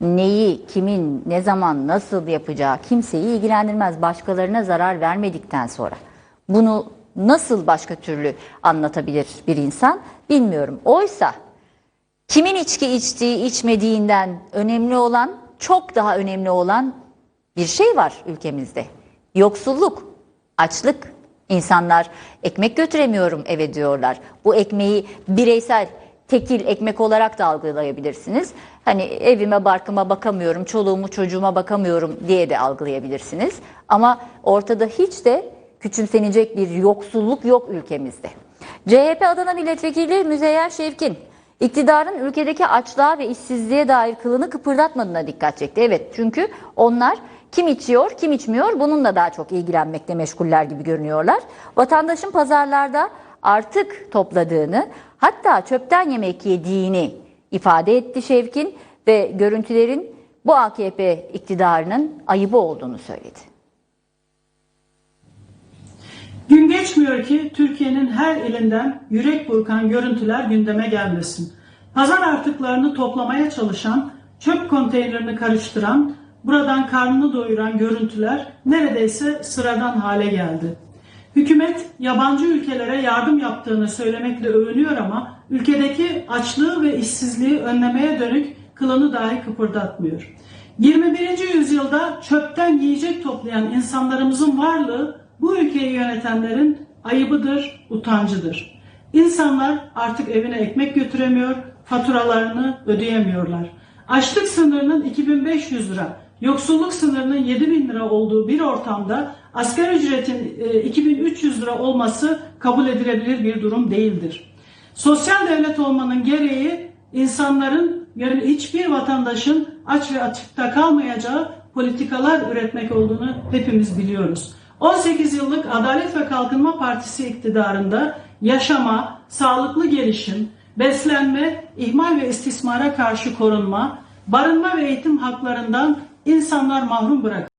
neyi, kimin, ne zaman, nasıl yapacağı kimseyi ilgilendirmez. Başkalarına zarar vermedikten sonra. Bunu nasıl başka türlü anlatabilir bir insan bilmiyorum. Oysa kimin içki içtiği, içmediğinden önemli olan, çok daha önemli olan bir şey var ülkemizde. Yoksulluk, açlık. İnsanlar ekmek götüremiyorum eve diyorlar. Bu ekmeği bireysel tekil ekmek olarak da algılayabilirsiniz. Hani evime barkıma bakamıyorum, çoluğumu çocuğuma bakamıyorum diye de algılayabilirsiniz. Ama ortada hiç de küçümsenecek bir yoksulluk yok ülkemizde. CHP Adana Milletvekili Müzeyyer Şevkin iktidarın ülkedeki açlığa ve işsizliğe dair kılını kıpırdatmadığına dikkat çekti. Evet çünkü onlar kim içiyor, kim içmiyor bununla daha çok ilgilenmekle meşguller gibi görünüyorlar. Vatandaşın pazarlarda artık topladığını hatta çöpten yemek yediğini ifade etti Şevkin ve görüntülerin bu AKP iktidarının ayıbı olduğunu söyledi. Gün geçmiyor ki Türkiye'nin her elinden yürek burkan görüntüler gündeme gelmesin. Pazar artıklarını toplamaya çalışan, çöp konteynerini karıştıran, buradan karnını doyuran görüntüler neredeyse sıradan hale geldi. Hükümet yabancı ülkelere yardım yaptığını söylemekle övünüyor ama ülkedeki açlığı ve işsizliği önlemeye dönük kılını dahi kıpırdatmıyor. 21. yüzyılda çöpten yiyecek toplayan insanlarımızın varlığı bu ülkeyi yönetenlerin ayıbıdır, utancıdır. İnsanlar artık evine ekmek götüremiyor, faturalarını ödeyemiyorlar. Açlık sınırının 2500 lira, yoksulluk sınırının 7000 lira olduğu bir ortamda asgari ücretin e, 2300 lira olması kabul edilebilir bir durum değildir. Sosyal devlet olmanın gereği insanların yani hiçbir vatandaşın aç ve açıkta kalmayacağı politikalar üretmek olduğunu hepimiz biliyoruz. 18 yıllık Adalet ve Kalkınma Partisi iktidarında yaşama, sağlıklı gelişim, beslenme, ihmal ve istismara karşı korunma, barınma ve eğitim haklarından insanlar mahrum bırakıldı.